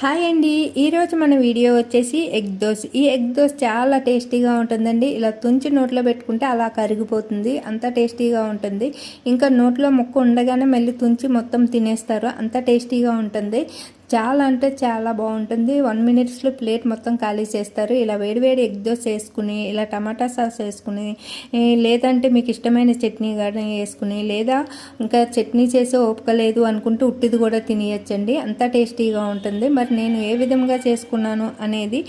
Hi అండి. ఈరోజు మన వీడియో వచ్చేసి ఎగ్ దోస్ ఈ ఎగ్ దోస్ చాలా టేస్టీగా ఉంటుందండి. ఇలా తుంచి నోట్లో పెట్టుకుంటే అలా కరిగిపోతుంది. అంత టేస్టీగా ఉంటుంది. ఇంకా నోట్లో ముక్క ఉండగానే మళ్ళీ తుంచి మొత్తం తినేస్తారు. అంత టేస్టీగా ఉంటుంది. చాలా అంటే చాలా బాగుంటుంది. వన్ మినిట్స్లో ప్లేట్ మొత్తం ఖాళీ చేస్తారు. ఇలా వేడివేడి ఎగ్ దోశ వేసుకుని ఇలా టమాటా సాస్ వేసుకుని లేదంటే మీకు ఇష్టమైన చట్నీ కానీ వేసుకుని లేదా ఇంకా చట్నీ చేసే ఓపిక లేదు అనుకుంటూ ఉట్టిది కూడా తినేయచ్చండి. అంత టేస్టీగా ఉంటుంది. మరి నేను ఏ విధంగా చేసుకున్నాను అనేది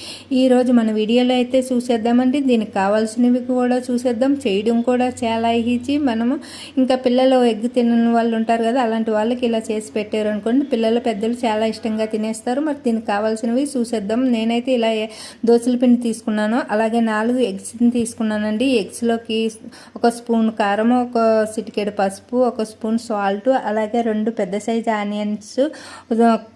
ఈరోజు మన వీడియోలో అయితే చూసేద్దామండి. దీనికి కావాల్సినవి కూడా చూసేద్దాం. చేయడం కూడా చాలా ఈజీ. మనము ఇంకా పిల్లలు ఎగ్ తినని వాళ్ళు ఉంటారు కదా అలాంటి వాళ్ళకి ఇలా చేసి పెట్టారు అనుకోండి పిల్లలు పెద్దలు చాలా ఇష్టం ఇష్టంగా తినేస్తారు. మరి దీనికి కావాల్సినవి చూసేద్దాం. నేనైతే ఇలా దోశల దోసల పిండి తీసుకున్నాను. అలాగే నాలుగు ఎగ్స్ని తీసుకున్నానండి. ఎగ్స్లోకి ఒక స్పూన్ కారం ఒక చిటికెడు పసుపు ఒక స్పూన్ సాల్ట్ అలాగే రెండు పెద్ద సైజు ఆనియన్స్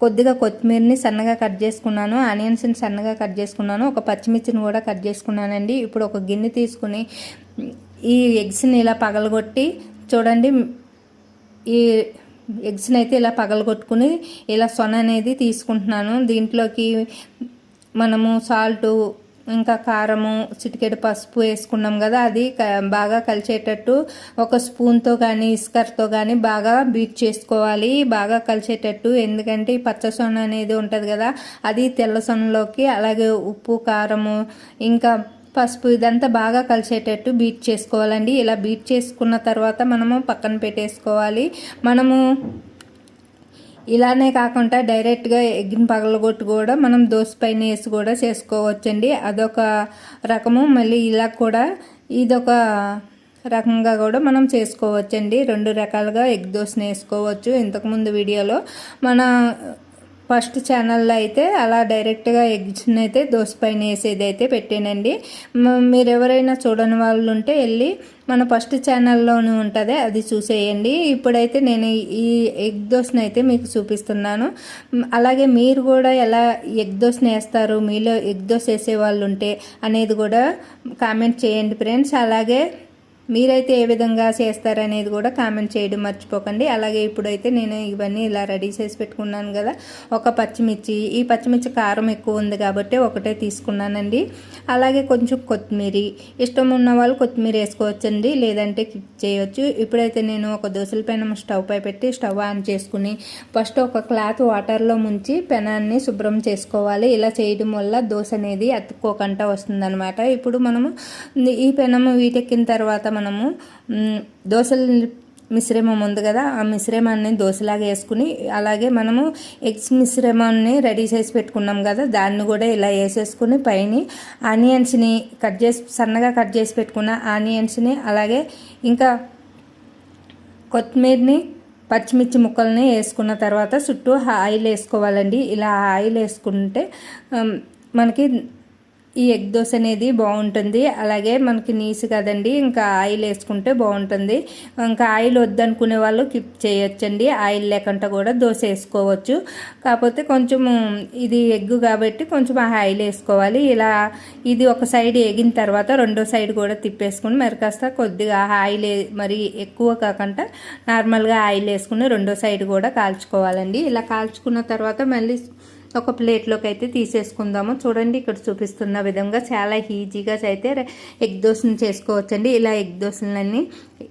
కొద్దిగా కొత్తిమీరని సన్నగా కట్ చేసుకున్నాను. ఆనియన్స్ని సన్నగా కట్ చేసుకున్నాను. ఒక పచ్చిమిర్చిని కూడా కట్ చేసుకున్నానండి. ఇప్పుడు ఒక గిన్నె తీసుకుని ఈ ఎగ్స్ని ఇలా పగలగొట్టి చూడండి. ఈ ఎగ్స్ని అయితే ఇలా పగలగొట్టుకుని ఇలా సొన అనేది తీసుకుంటున్నాను. దీంట్లోకి మనము సాల్టు ఇంకా కారము చిటికెడు పసుపు వేసుకున్నాం కదా అది బాగా కలిసేటట్టు ఒక స్పూన్తో కానీ ఇస్కర్తో కానీ బాగా బీట్ చేసుకోవాలి. బాగా కలిసేటట్టు ఎందుకంటే ఈ పచ్చ సొన అనేది ఉంటుంది కదా అది తెల్ల సొనలోకి అలాగే ఉప్పు కారము ఇంకా పసుపు ఇదంతా బాగా కలిసేటట్టు బీట్ చేసుకోవాలండి. ఇలా బీట్ చేసుకున్న తర్వాత మనము పక్కన పెట్టేసుకోవాలి. మనము ఇలానే కాకుండా డైరెక్ట్గా ఎగ్గిన పగలగొట్టు కూడా మనం దోశ పైన వేసి కూడా చేసుకోవచ్చండి. అదొక రకము. మళ్ళీ ఇలా కూడా ఇదొక రకంగా కూడా మనం చేసుకోవచ్చండి. రెండు రకాలుగా ఎగ్ దోశను వేసుకోవచ్చు. ఇంతకుముందు వీడియోలో మన ఫస్ట్ ఛానల్లో అయితే అలా డైరెక్ట్గా ఎగ్స్ని అయితే దోశ పైన వేసేది అయితే పెట్టానండి. మీరు ఎవరైనా చూడని వాళ్ళు ఉంటే వెళ్ళి మన ఫస్ట్ ఛానల్లోనే ఉంటుంది అది చూసేయండి. ఇప్పుడైతే నేను ఈ ఎగ్ దోశని అయితే మీకు చూపిస్తున్నాను. అలాగే మీరు కూడా ఎలా ఎగ్ దోశని వేస్తారు మీలో ఎగ్ దోశ వేసే వాళ్ళు ఉంటే అనేది కూడా కామెంట్ చేయండి ఫ్రెండ్స్ అలాగే మీరైతే ఏ విధంగా చేస్తారనేది కూడా కామెంట్ చేయడం మర్చిపోకండి. అలాగే ఇప్పుడైతే నేను ఇవన్నీ ఇలా రెడీ చేసి పెట్టుకున్నాను కదా ఒక పచ్చిమిర్చి. ఈ పచ్చిమిర్చి కారం ఎక్కువ ఉంది కాబట్టి ఒకటే తీసుకున్నానండి. అలాగే కొంచెం కొత్తిమీర. ఇష్టం ఉన్న వాళ్ళు కొత్తిమీర వేసుకోవచ్చండి లేదంటే కిప్ చేయొచ్చు. ఇప్పుడైతే నేను ఒక దోశల పెనం స్టవ్ పై పెట్టి స్టవ్ ఆన్ చేసుకుని ఫస్ట్ ఒక క్లాత్ వాటర్లో ముంచి పెనాన్ని శుభ్రం చేసుకోవాలి. ఇలా చేయడం వల్ల దోశ అనేది అతుక్కోకుండా వస్తుందన్నమాట. ఇప్పుడు మనము ఈ పెనము వీటెక్కిన తర్వాత మనము దోశలు మిశ్రమం ఉంది కదా ఆ మిశ్రమాన్ని దోశలాగా వేసుకుని అలాగే మనము ఎగ్స్ మిశ్రమాన్ని రెడీ చేసి పెట్టుకున్నాం కదా దాన్ని కూడా ఇలా వేసేసుకుని పైన ఆనియన్స్ని కట్ చేసి సన్నగా కట్ చేసి పెట్టుకున్న ఆనియన్స్ని అలాగే ఇంకా కొత్తిమీరని పచ్చిమిర్చి ముక్కల్ని వేసుకున్న తర్వాత చుట్టూ ఆయిల్ వేసుకోవాలండి. ఇలా ఆయిల్ వేసుకుంటే మనకి ఈ ఎగ్ దోశ అనేది బాగుంటుంది. అలాగే మనకి నీసు కదండి ఇంకా ఆయిల్ వేసుకుంటే బాగుంటుంది. ఇంకా ఆయిల్ వద్దనుకునే వాళ్ళు కిప్ చేయొచ్చండి. ఆయిల్ లేకుండా కూడా దోశ వేసుకోవచ్చు. కాకపోతే కొంచెం ఇది ఎగ్ కాబట్టి కొంచెం ఆ ఆయిల్ వేసుకోవాలి. ఇలా ఇది ఒక సైడ్ ఎగిన తర్వాత రెండో సైడ్ కూడా తిప్పేసుకుని మరి కాస్త కొద్దిగా ఆయిల్ మరి ఎక్కువ కాకుండా నార్మల్గా ఆయిల్ వేసుకుని రెండో సైడ్ కూడా కాల్చుకోవాలండి. ఇలా కాల్చుకున్న తర్వాత మళ్ళీ ఒక ప్లేట్లోకి అయితే తీసేసుకుందాము. చూడండి ఇక్కడ చూపిస్తున్న విధంగా చాలా ఈజీగా అయితే ఎగ్ దోశను చేసుకోవచ్చండి. ఇలా ఎగ్ దోశలన్నీ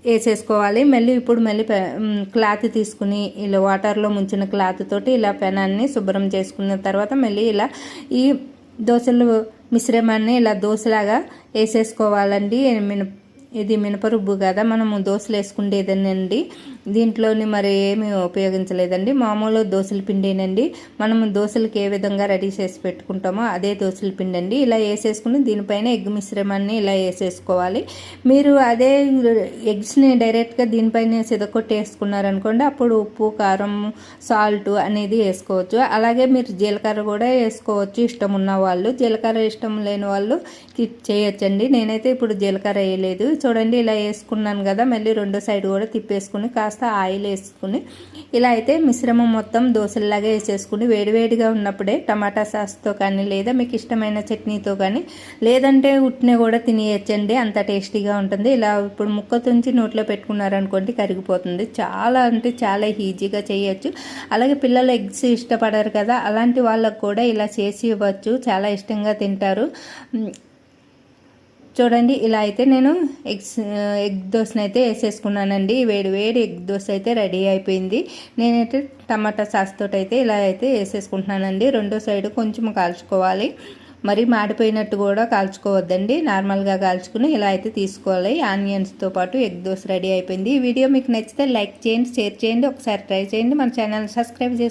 వేసేసుకోవాలి. మళ్ళీ ఇప్పుడు మళ్ళీ పె- క్లాత్ తీసుకుని ఇలా వాటర్లో ముంచిన క్లాత్ తోటి ఇలా పెనాన్ని శుభ్రం చేసుకున్న తర్వాత మళ్ళీ ఇలా ఈ దోశలు మిశ్రమాన్ని ఇలా దోశలాగా వేసేసుకోవాలండి. మిన ఇది మినపరుబ్బు కదా మనము దోశలు వేసుకుండేదేనండి. దీంట్లోని మరి ఏమీ ఉపయోగించలేదండి. మామూలు దోశల పిండినండి. మనము దోశలకి ఏ విధంగా రెడీ చేసి పెట్టుకుంటామో అదే దోశల పిండి అండి ఇలా వేసేసుకుని దీనిపైన ఎగ్ మిశ్రమాన్ని ఇలా వేసేసుకోవాలి. మీరు అదే ఎగ్స్ని డైరెక్ట్గా దీనిపైన సిదకొట్టి వేసుకున్నారనుకోండి అప్పుడు ఉప్పు కారం సాల్ట్ అనేది వేసుకోవచ్చు. అలాగే మీరు జీలకర్ర కూడా వేసుకోవచ్చు. ఇష్టం ఉన్న వాళ్ళు జీలకర్ర ఇష్టం లేని వాళ్ళు కిప్ చేయొచ్చండి. నేనైతే ఇప్పుడు జీలకర్ర వేయలేదు. చూడండి ఇలా వేసుకున్నాను కదా మళ్ళీ రెండో సైడ్ కూడా తిప్పేసుకుని కాస్త కాస్త ఆయిల్ వేసుకుని ఇలా అయితే మిశ్రమం మొత్తం దోశల్లాగా వేసేసుకుని వేడివేడిగా ఉన్నప్పుడే టమాటా సాస్తో కానీ లేదా మీకు ఇష్టమైన చట్నీతో కానీ లేదంటే ఉట్టిన కూడా తినేయచ్చండి. అంత టేస్టీగా ఉంటుంది. ఇలా ఇప్పుడు ముక్క తుంచి నోట్లో పెట్టుకున్నారనుకోండి కరిగిపోతుంది. చాలా అంటే చాలా ఈజీగా చేయొచ్చు. అలాగే పిల్లలు ఎగ్స్ ఇష్టపడరు కదా అలాంటి వాళ్ళకు కూడా ఇలా చేసి ఇవ్వచ్చు. చాలా ఇష్టంగా తింటారు. చూడండి ఇలా అయితే నేను ఎగ్స్ ఎగ్ దోశను అయితే వేసేసుకున్నానండి. వేడి వేడి ఎగ్ దోశ అయితే రెడీ అయిపోయింది. నేనైతే టమాటా సాస్ తోటి అయితే ఇలా అయితే వేసేసుకుంటున్నానండి. రెండో సైడ్ కొంచెం కాల్చుకోవాలి. మరి మాడిపోయినట్టు కూడా కాల్చుకోవద్దండి. నార్మల్గా కాల్చుకుని ఇలా అయితే తీసుకోవాలి. ఆనియన్స్తో పాటు ఎగ్ దోశ రెడీ అయిపోయింది. ఈ వీడియో మీకు నచ్చితే లైక్ చేయండి షేర్ చేయండి. ఒకసారి ట్రై చేయండి. మన ఛానల్ సబ్స్క్రైబ్ చేసుకోండి